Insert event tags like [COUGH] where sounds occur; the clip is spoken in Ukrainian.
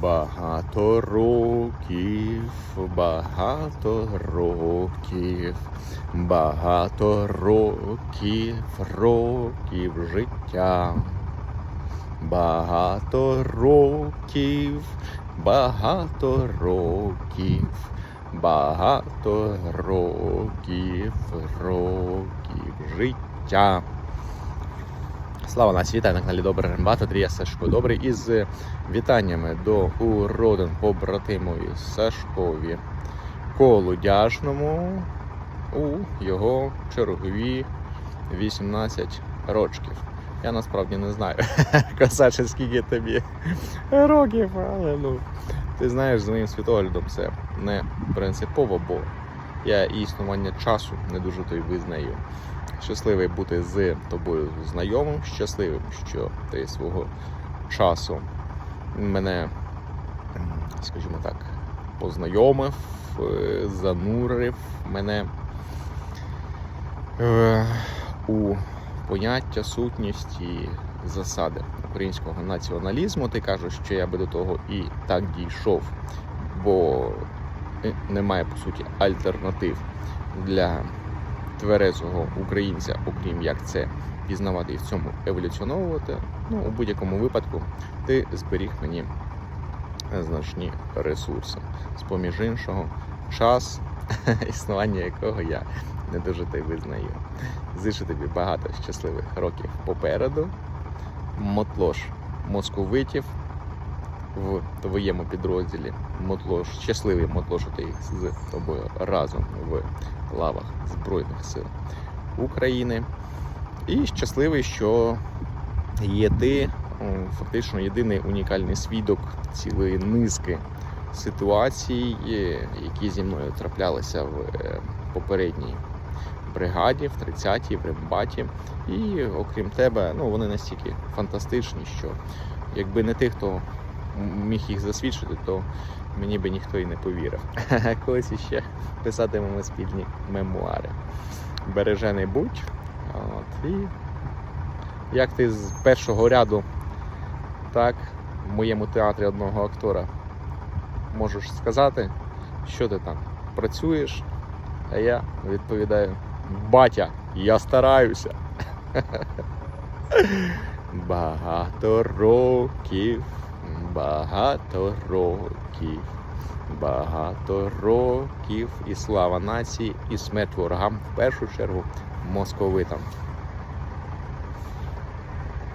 Багато років, багато років, багато років, років життя. Багато років, багато років, багато років, років життя. Слава нас вітаю на каналі Добрий Рембат, Андрія Сашко Добрий із вітаннями до уродин побратимові Сашкові Колодяжному у його чергові 18 рочків. Я насправді не знаю, [LAUGHS] косаче, скільки тобі років, але ну ти знаєш, з моїм світоглядом це не принципово, бо я існування часу не дуже той визнаю. Щасливий бути з тобою знайомим, щасливим, що ти свого часу мене, скажімо так, познайомив, е, занурив мене е, у поняття, сутність і засади українського націоналізму. Ти кажеш, що я би до того і так дійшов, бо е, немає по суті альтернатив для тверезого українця, окрім як це пізнавати і в цьому еволюціоновувати. Ну, у будь-якому випадку ти зберіг мені значні ресурси. З поміж іншого, час, [LAUGHS] існування якого я не дуже й визнаю. Зичу тобі багато щасливих років попереду. Мотлош московитів в твоєму підрозділі. Мотлош, щасливий мотлошити з тобою разом в лавах Збройних сил України. І щасливий, що є ти фактично єдиний унікальний свідок цілої низки ситуацій, е, які зі мною траплялися в е, попередній бригаді, в 30-й, в Рембаті. І окрім тебе, ну вони настільки фантастичні, що якби не ти, хто міг їх засвідчити, то мені би ніхто і не повірив. [LAUGHS] Колись іще писатимемо спільні мемуари. Бережений будь. От, і як ти з першого ряду, так, в моєму театрі одного актора можеш сказати, що ти там працюєш, а я відповідаю: батя, я стараюся. [LAUGHS] Багато років, багато років, багато років і слава нації, і смерть ворогам в першу чергу московитам.